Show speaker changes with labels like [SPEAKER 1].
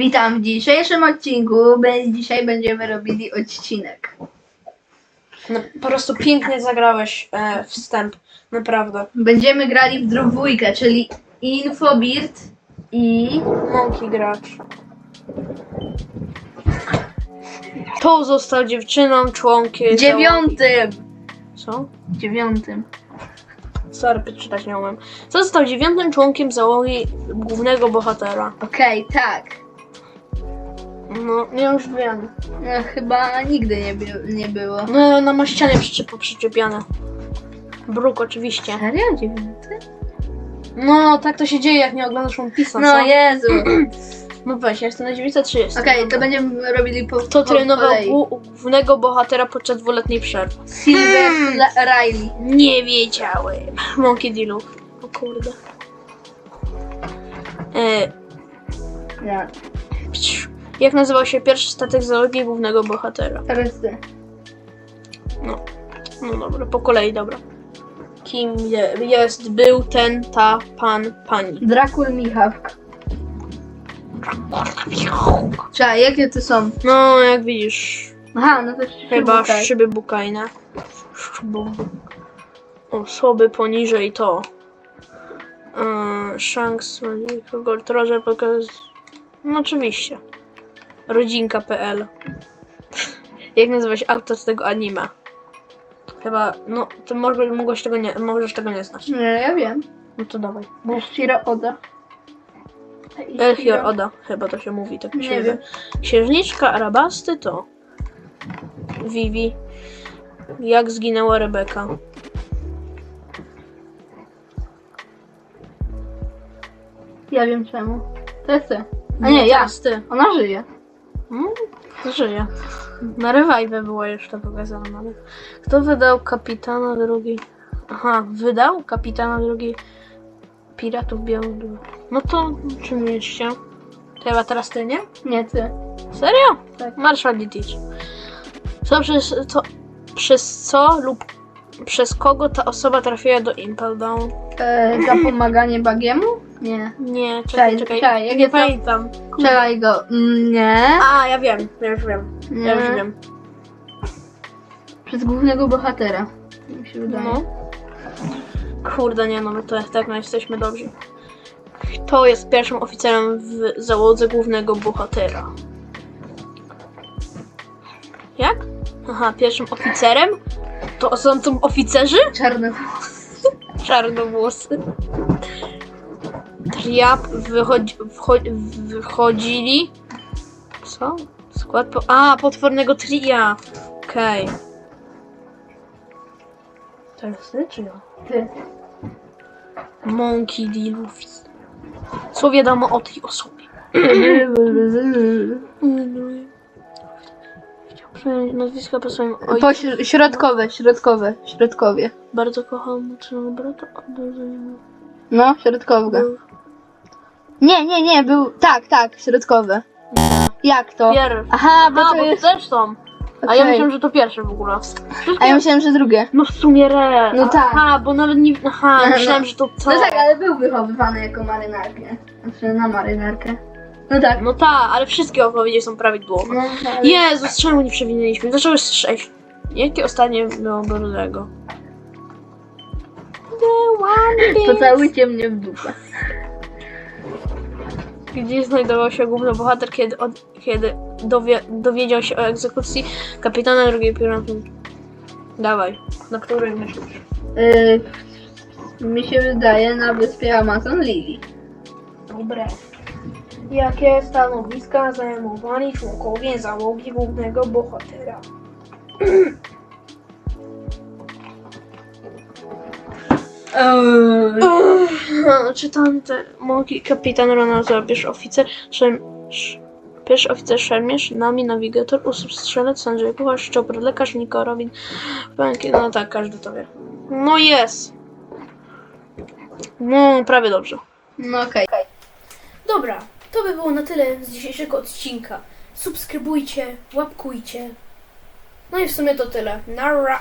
[SPEAKER 1] Witam w dzisiejszym odcinku. Be- Dzisiaj będziemy robili odcinek.
[SPEAKER 2] No, po prostu pięknie zagrałeś e, wstęp. Naprawdę.
[SPEAKER 1] Będziemy grali w dwójkę, czyli Infobirt i
[SPEAKER 2] Mąki gracz. To został dziewczyną, członkiem.
[SPEAKER 1] dziewiątym.
[SPEAKER 2] Co?
[SPEAKER 1] Dziewiątym.
[SPEAKER 2] Sorry, czytać nie umiem. Został dziewiątym członkiem załogi głównego bohatera.
[SPEAKER 1] Okej, tak.
[SPEAKER 2] No, ja już wiem.
[SPEAKER 1] No, chyba nigdy nie, by- nie było.
[SPEAKER 2] No, na ścianie przyczep, przyczepiane. Bruk oczywiście.
[SPEAKER 1] Serio? Dziewiąty?
[SPEAKER 2] No, tak to się dzieje, jak nie oglądasz One Piece'a,
[SPEAKER 1] No
[SPEAKER 2] co?
[SPEAKER 1] Jezu.
[SPEAKER 2] No weź, ja jestem na 930.
[SPEAKER 1] Okej, to będziemy robili po,
[SPEAKER 2] To
[SPEAKER 1] po
[SPEAKER 2] trenował
[SPEAKER 1] kolei.
[SPEAKER 2] głównego bohatera podczas dwuletniej przerwy.
[SPEAKER 1] Silver La- Riley.
[SPEAKER 2] Nie wiedziałem. Monkey Dealów. O kurde. E,
[SPEAKER 1] Ja.
[SPEAKER 2] Jak nazywał się pierwszy statek załogi głównego bohatera?
[SPEAKER 1] Ty.
[SPEAKER 2] No, no dobra, po kolei, dobra. Kim je, jest, był, ten, ta, pan, pani.
[SPEAKER 1] Drakul Michawk. Czekaj, jakie to są?
[SPEAKER 2] No, jak widzisz,
[SPEAKER 1] Aha, no to
[SPEAKER 2] chyba
[SPEAKER 1] szybko.
[SPEAKER 2] szyby bukajne. Szybu- Osoby poniżej to. Yy, Shanks, Gold Roger, pokaz... No oczywiście. Rodzinka.pl Jak nazywa się autor z tego anime? Chyba, no, to może, mogłeś tego nie, możesz tego nie znać.
[SPEAKER 1] Nie, ja wiem.
[SPEAKER 2] No to dawaj.
[SPEAKER 1] Shiro Oda.
[SPEAKER 2] Elchior Oda, chyba to się mówi, tak mi się
[SPEAKER 1] Nie
[SPEAKER 2] wydaje. Księżniczka Arabasty to Vivi. Jak zginęła Rebeka.
[SPEAKER 1] Ja wiem czemu. To jest ty. A nie, ja.
[SPEAKER 2] teraz ty.
[SPEAKER 1] Ona żyje.
[SPEAKER 2] Mm, żyje. Na revive było jeszcze pokazane. ale Kto wydał kapitana drugi? Aha, wydał kapitana drugi Piratów Białych Dół. No to czym jeszcze? To chyba teraz ty, nie?
[SPEAKER 1] Nie ty.
[SPEAKER 2] Serio?
[SPEAKER 1] Tak.
[SPEAKER 2] Marszal Ditich. Co przez, co, przez co lub przez kogo ta osoba trafiła do Impel Down?
[SPEAKER 1] E, za pomaganie bagiemu? Nie.
[SPEAKER 2] Nie,
[SPEAKER 1] Czekaj,
[SPEAKER 2] czekaj, czekaj.
[SPEAKER 1] czekaj, jak
[SPEAKER 2] nie
[SPEAKER 1] jest to?
[SPEAKER 2] pamiętam.
[SPEAKER 1] Czekaj go. Mm, Nie.
[SPEAKER 2] A, ja wiem, ja już wiem. Ja już
[SPEAKER 1] Nie.
[SPEAKER 2] wiem.
[SPEAKER 1] Przez głównego bohatera. Mi się wydaje.
[SPEAKER 2] No. Kurde, nie no, my to tak no jesteśmy dobrzy. Kto jest pierwszym oficerem w załodze głównego bohatera? Jak? Aha, pierwszym oficerem? To są to oficerzy?
[SPEAKER 1] Czarny.
[SPEAKER 2] Czarnowłosy. Triap wychodzi, wchodzi, wychodzili. Co? Skład po... A, potwornego tria. Okej. Teraz ty czy ja?
[SPEAKER 1] Ty.
[SPEAKER 2] Monkey D. Luffy. Co wiadomo o tej osobie? Chciał przejąć nazwiska po swoim ojcu.
[SPEAKER 1] Po śr- środkowe, środkowe, środkowie.
[SPEAKER 2] Bardzo kochał młodszego brata. oddał-
[SPEAKER 1] No, środkowe. Nie, nie, nie, był. Tak, tak, środkowe. Jak to?
[SPEAKER 2] Pierwszy.
[SPEAKER 1] Aha, bo
[SPEAKER 2] A,
[SPEAKER 1] to
[SPEAKER 2] bo
[SPEAKER 1] jest.
[SPEAKER 2] też są. A ja myślałem, że to pierwsze w ogóle.
[SPEAKER 1] A ja myślałem, że drugie.
[SPEAKER 2] No w sumie re.
[SPEAKER 1] No tak.
[SPEAKER 2] Aha, bo nawet nie. Aha,
[SPEAKER 1] No,
[SPEAKER 2] myślałem,
[SPEAKER 1] no.
[SPEAKER 2] że to
[SPEAKER 1] No
[SPEAKER 2] całe.
[SPEAKER 1] tak, ale był wychowywany jako marynarkę. Znaczy na marynarkę. No tak.
[SPEAKER 2] No tak, ale wszystkie odpowiedzi są prawidłowe.
[SPEAKER 1] No, ale...
[SPEAKER 2] Jezus, czemu nie przewinęliśmy? Dlaczego jest sześć? Jakie ostatnie było Brudego?
[SPEAKER 1] Pocałujcie mnie w dupę.
[SPEAKER 2] Gdzie znajdował się główny bohater, kiedy, od, kiedy dowie, dowiedział się o egzekucji kapitana drugiej piramidy? Dawaj, na której myślisz?
[SPEAKER 1] Yy, mi się wydaje na wyspie Amazon Lily.
[SPEAKER 2] Dobre. Jakie stanowiska zajmowali członkowie załogi głównego bohatera? Eee, Czytam te. Kapitan Ronaldo, pierwszy oficer, szem, sz, pierwszy oficer szermierz, nami nawigator, usób strzelec, Andrzej Puchasz, Szczopr, lekarz, Niko Robin, Pęki, no tak, każdy to wie. No jest. No, prawie dobrze.
[SPEAKER 1] No okej.
[SPEAKER 3] Dobra, to by było na tyle z dzisiejszego odcinka. Subskrybujcie, łapkujcie. No i w sumie to tyle. Nara!